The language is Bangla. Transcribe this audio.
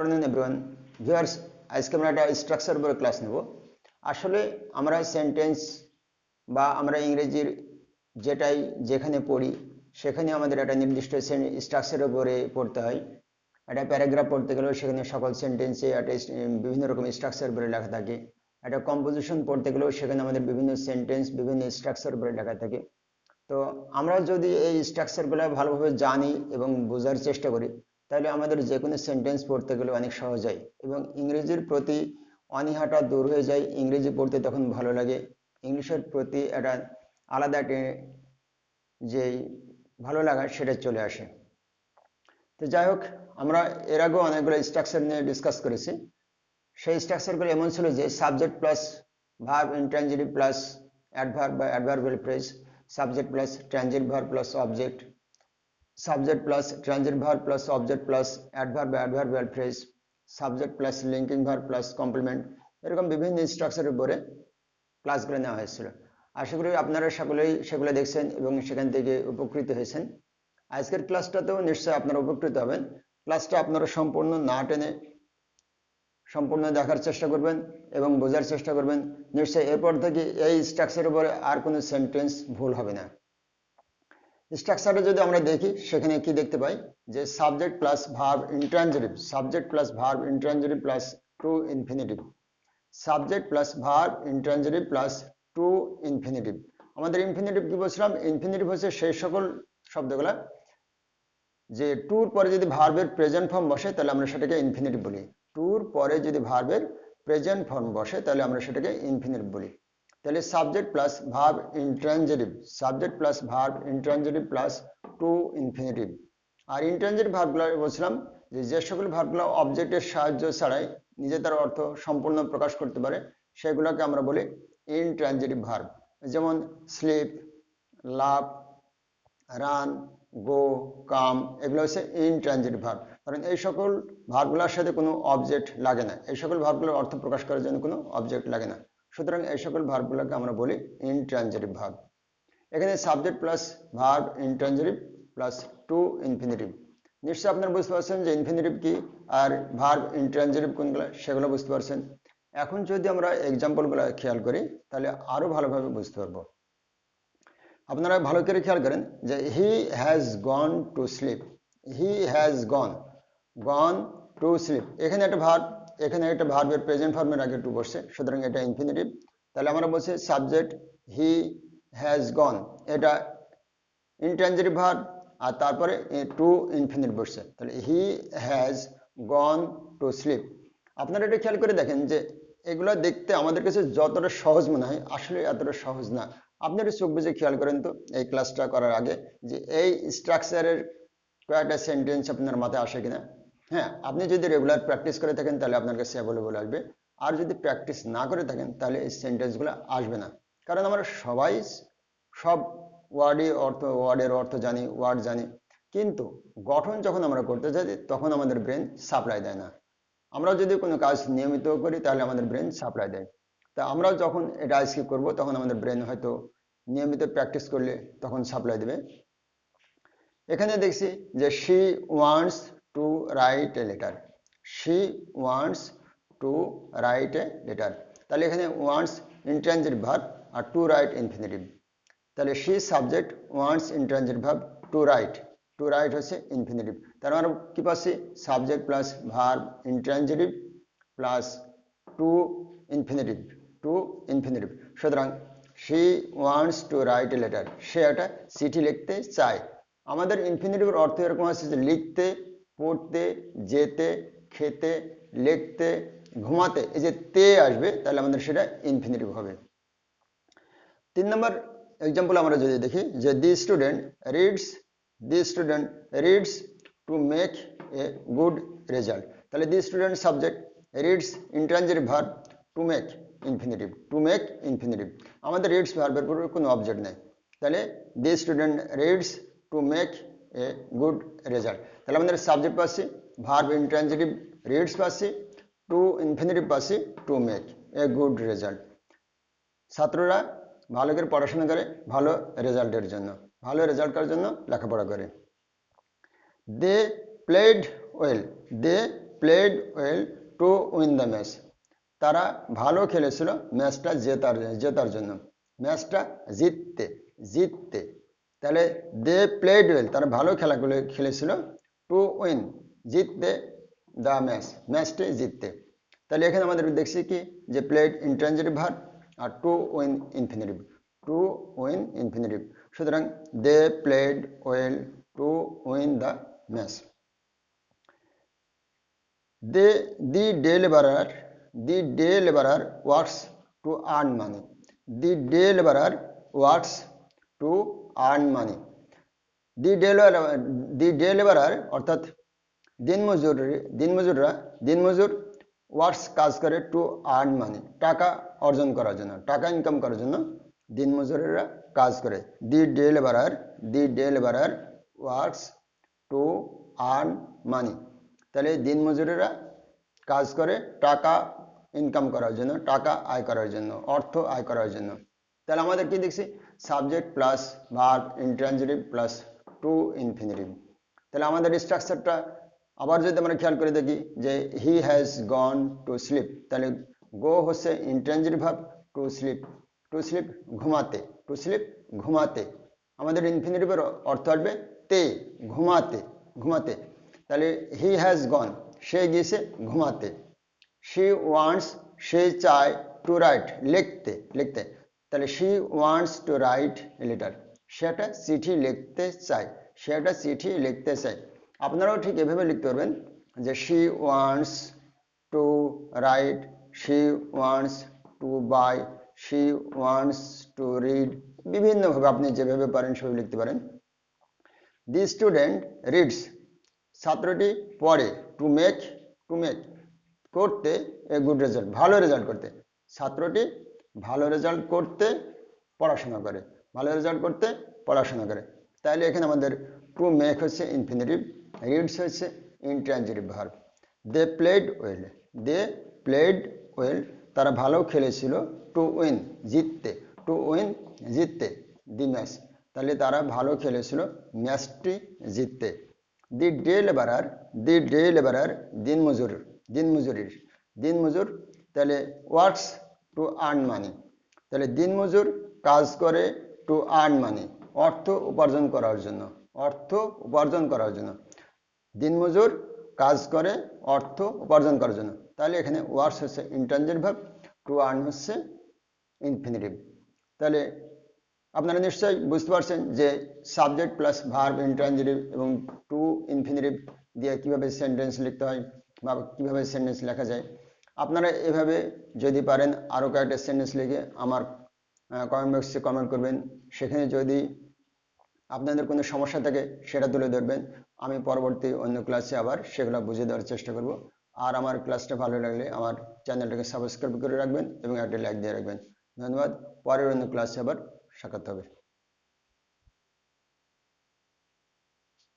আফটারনুন এভরিওয়ান ভিউয়ার্স আজকে আমরা একটা স্ট্রাকচার উপরে ক্লাস নেব। আসলে আমরা সেন্টেন্স বা আমরা ইংরেজির যেটাই যেখানে পড়ি সেখানে আমাদের একটা নির্দিষ্ট স্ট্রাকচারের উপরে পড়তে হয়। একটা প্যারাগ্রাফ পড়তে গেলেও সেখানে সকল সেন্টেন্সে একটা বিভিন্ন রকম স্ট্রাকচার উপরে লেখা থাকে। একটা কম্পোজিশন পড়তে গেলেও সেখানে আমাদের বিভিন্ন সেন্টেন্স বিভিন্ন স্ট্রাকচার উপরে লেখা থাকে। তো আমরা যদি এই স্ট্রাকচারগুলো ভালোভাবে জানি এবং বোঝার চেষ্টা করি তাহলে আমাদের যে কোনো সেন্টেন্স পড়তে গেলে অনেক সহজ হয় এবং ইংরেজির প্রতি অনীহাটা দূর হয়ে যায়। ইংরেজি পড়তে তখন ভালো লাগে। ইংলিশের প্রতি একটা আলাদা যে ভালো লাগা সেটা চলে আসে। তো যাই হোক, আমরা এর আগেও অনেকগুলো স্ট্রাকচার নিয়ে ডিসকাস করেছি। সেই স্ট্রাকচারগুলো এমন ছিল যে subject plus verb intransitive plus adverb বা adverbial phrase subject plus transit verb plus object plus transit verb plus object plus adverb বা adverbial phrase subject plus linking verb plus complement এরকম বিভিন্ন স্ট্রাকচারের উপরে ক্লাসগুলো নেওয়া হয়েছিল। আশা করি আপনারা সকলেই সেগুলো দেখছেন এবং সেখান থেকে উপকৃত হয়েছেন। আজকের ক্লাসটাতেও নিশ্চয়ই আপনারা উপকৃত হবেন। ক্লাসটা আপনারা সম্পূর্ণ না টেনে সম্পূর্ণ দেখার চেষ্টা করবেন এবং বোঝার চেষ্টা করবেন। নিশ্চয়ই এরপর থেকে এই স্ট্রাকচারের উপরে আর কোনো সেন্টেন্স ভুল হবে না। স্ট্রাকচারে যদি আমরা দেখি, সেখানে কি দেখতে পাই? যে subject plus verb intransitive subject plus verb intransitive plus to infinitive subject plus verb intransitive plus to infinitive আমাদের ইনফিনিটিভ কি বলছিলাম? ইনফিনিটিভ হচ্ছে সেই সকল শব্দগুলা যে টুর পরে যদি ভার্বের প্রেজেন্ট ফর্ম বসে, তাহলে আমরা সেটাকে ইনফিনিটিভ বলি। টুর পরে যদি ভার্বের প্রেজেন্ট ফর্ম বসে, তাহলে আমরা সেটাকে ইনফিনিটিভ বলি। তাহলে subject plus verb intransitive subject plus verb intransitive plus to infinitive. R intransitive ভার্বগুলো বলছিলাম যে যে সকল ভার্বগুলো অবজেক্টের সাহায্য ছাড়াই নিজে তার অর্থ সম্পূর্ণ প্রকাশ করতে পারে, সেগুলোকে আমরা বলি ইনট্রানজিটিভ ভার্ব। যেমন sleep love run, go, come, এগুলো হচ্ছে ইনট্রানজিটিভ ভার্ব। কারণ এই সকল ভার্বগুলোর সাথে কোনো অবজেক্ট লাগে না। এই সকল ভার্বগুলোর অর্থ প্রকাশ করার জন্য কোনো অবজেক্ট লাগে না। সুতরাং এই সকল ভার্বগুলোকে আমরা বলি ইনট্রানজিটিভ ভার্ব এখানে subject plus verb intransitive plus to infinitive নিশ্চয়ই আপনারা বুঝতে পারছেন যে ইনফিনিটিভ কি আর ভার্ব ইনট্রানজিটিভ কোনগুলো সেগুলো বুঝতে পারছেন। এখন যদি আমরা এক্সাম্পলগুলো খেয়াল করি, তাহলে আরও ভালোভাবে বুঝতে পারব। আপনারা ভালো করে খেয়াল করেন যে he has gone to sleep he has gone gone to sleep এখানে একটা ভার্ব এখানে একটা ভার্বের প্রেজেন্ট ফর্মের আগে টু বসছে, সুতরাং এটা ইনফিনিটিভ তাহলে আমরা বলছি সাবজেক্ট হি হ্যাজ গন এটা ইনট্রানজিটিভ ভার্ব আর তারপরে টু ইনফিনিট বসছে। তাহলে he has gone to sleep আপনারা এটা খেয়াল করে দেখেন যে এগুলো দেখতে আমাদের কাছে যতটা সহজ মনে হয়, আসলে এতটা সহজ না। আপনি একটু চোখ বুঝে খেয়াল করেন তো, এই ক্লাসটা করার আগে, যে এই স্ট্রাকচারের কয়েকটা সেন্টেন্স আপনার মাথায় আসে কিনা। হ্যাঁ আপনি যদি রেগুলার প্র্যাকটিস করে থাকেন, তাহলে আপনার কাছে অ্যাভেলেবল আসবে। আর যদি প্র্যাকটিস না করে থাকেন, তাহলে এই সেন্টেন্সগুলো আসবে না। কারণ আমরা সবাই সব ওয়ার্ডই অর্থ ওয়ার্ডের অর্থ জানি ওয়ার্ড জানি। কিন্তু গঠন যখন আমরা করতে যাই, তখন আমাদের ব্রেন সাপ্লাই দেয় না। আমরা যদি কোনো কাজ নিয়মিত করি, তাহলে আমাদের ব্রেন সাপ্লাই দেয়। তা আমরা যখন এটা স্কিপ করব, তখন আমাদের ব্রেন হয়তো নিয়মিত প্র্যাকটিস করলে তখন সাপ্লাই দেবে। এখানে দেখছি যে she wants to write a letter she wants to write a letter তাহলে এখানে ওয়ান্টস ইন্ট্রানজিট ভার্ব আর টু রাইট ইনফিনিটিভ তাহলে she subject wants intransit verb to write to write হচ্ছে ইনফিনিটিভ তার মানে কি পাচ্ছি? Subject plus verb intransitive plus to infinitive to infinitive সুতরাং she wants to write a letter সে একটা চিঠি লিখতে চায়। আমাদের ইনফিনিটিভের অর্থ এরকম আছে যে লিখতে পড়তে, যেতে, খেতে, লিখতে, ঘুমাতে, এই যে তে আসবে, তাহলে আমাদের সেটা ইনফিনিটিভ হবে। তিন নম্বর এক্সাম্পল আমরা যদি দেখি, যে the student reads the student reads to make a good result তাহলে the student subject reads intransitive verb to make infinitive to make infinitive আমাদের রিডস ভার্বের কোনো অবজেক্ট নেই। তাহলে the student reads to make a good result. তাহলে আমাদের সাবজেক্ট পাচ্ছি, ভার্ব ইন্ট্রানজিটিভ রিডস পাচ্ছি, টু ইনফিনিটিভ পাচ্ছি, to make, a good result. ছাত্ররা ভালো করে পড়াশোনা করে, ভালো রেজাল্টের জন্য, ভালো রেজাল্ট করার জন্য লেখাপড়া করে। They played well they played well to win the match তারা ভালো খেলেছিল ম্যাচটা জেতার জেতার জন্য। ম্যাচটা জিততে জিততে। তাহলে দে প্লেড ওয়েল তারা ভালো খেলাগুলো খেলেছিল টু উইন জিততে দ্য ম্যাচ ম্যাচটি জিততে। তাহলে এখানে আমাদের দেখছি কি? যে played intransitive verb R to win infinitive to win infinitive সুতরাং they played well to win the match they, the day labourer the day labourer works to earn money the day labourer works to earn money the day the day labourer অর্থাৎ দিনমজুর দিনমজুররা দিনমজুর ওয়ার্কস কাজ করে টু আর্ন মানি টাকা অর্জন করার জন্য, টাকা ইনকাম করার জন্য দিনমজুরেরা কাজ করে। The day labourer the day labourer works to earn money তাহলে দিনমজুরেরা কাজ করে টাকা ইনকাম করার জন্য, টাকা আয় করার জন্য, অর্থ আয় করার জন্য। তাহলে আমাদের কি দেখছি? Subject plus verb intransitive plus to infinitive. তাহলে আমাদের স্ট্রাকচারটা আবার যদি আমরা খেয়াল করে দেখি যে he has gone to sleep, তাহলে গো হচ্ছে intransitive verb to sleep to sleep ঘুমাতে, টু স্লিপ ঘুমাতে। আমাদের ইনফিনিটিভের অর্থ আসবে তে, ঘুমাতে ঘুমাতে। তাহলে হি হ্যাজ গন, সে গিয়েছে ঘুমাতে। শি ওয়ান্টস, সে চায় টু রাইট, লিখতে লিখতে। তাহলে she wants to write letter সে একটা চিঠি লিখতে চায়। সে একটা চিঠি লিখতে চায়। আপনারাও ঠিক এভাবে লিখতে পারবেন যে she wants to write she wants to buy she wants to read বিভিন্নভাবে আপনি যেভাবে পারেন সেভাবে লিখতে পারেন। দি স্টুডেন্ট রিডস ছাত্রটি পড়ে। টু মেক টু মেক করতে এ গুড রেজাল্ট ভালো রেজাল্ট করতে। ছাত্রটি ভালো রেজাল্ট করতে পড়াশোনা করে, ভালো রেজাল্ট করতে পড়াশোনা করে। তাহলে এখানে আমাদের টু মেক হচ্ছে ইনফিনিটিভ রিডস হচ্ছে intransitive verb they played well they played well তারা ভালো খেলেছিল টু উইন জিততে টু উইন জিততে দি ম্যাচ তাহলে তারা ভালো খেলেছিল ম্যাচটি জিততে। দি day labourer the day labourer দিনমজুর, দিনমজুরির, দিনমজুর। তাহলে ওয়ার্কস টু আর্ন মানি তাহলে দিনমজুর কাজ করে টু আর্ন মানি অর্থ উপার্জন করার জন্য, অর্থ উপার্জন করার জন্য। দিনমজুর কাজ করে, অর্থ উপার্জন করার জন্য। তাহলে এখানে ওয়ার্স হচ্ছে ইন্টারজেন্ট ভাব টু আর্ন হচ্ছে ইনফিনিটিভ তাহলে আপনারা নিশ্চয়ই বুঝতে পারছেন যে সাবজেক্ট প্লাস ভার্ব ইন্টারজেটিভ এবং টু ইনফিনিটিভ দিয়ে কীভাবে সেন্টেন্স লিখতে হয় বা কীভাবে সেন্টেন্স লেখা যায়। আপনারা এভাবে যদি পারেন আরও কয়েকটা সেন্টেন্স লিখে আমার কমেন্ট বক্সে কমেন্ট করবেন। সেখানে যদি আপনাদের কোনো সমস্যা থাকে সেটা তুলে ধরবেন। আমি পরবর্তী অন্য ক্লাসে আবার সেগুলো বুঝিয়ে দেওয়ার চেষ্টা করব। আর আমার ক্লাসটা ভালো লাগলে আমার চ্যানেলটাকে সাবস্ক্রাইব করে রাখবেন এবং একটা লাইক দিয়ে রাখবেন। ধন্যবাদ। পরের অন্য ক্লাসে আবার সাক্ষাৎ হবে।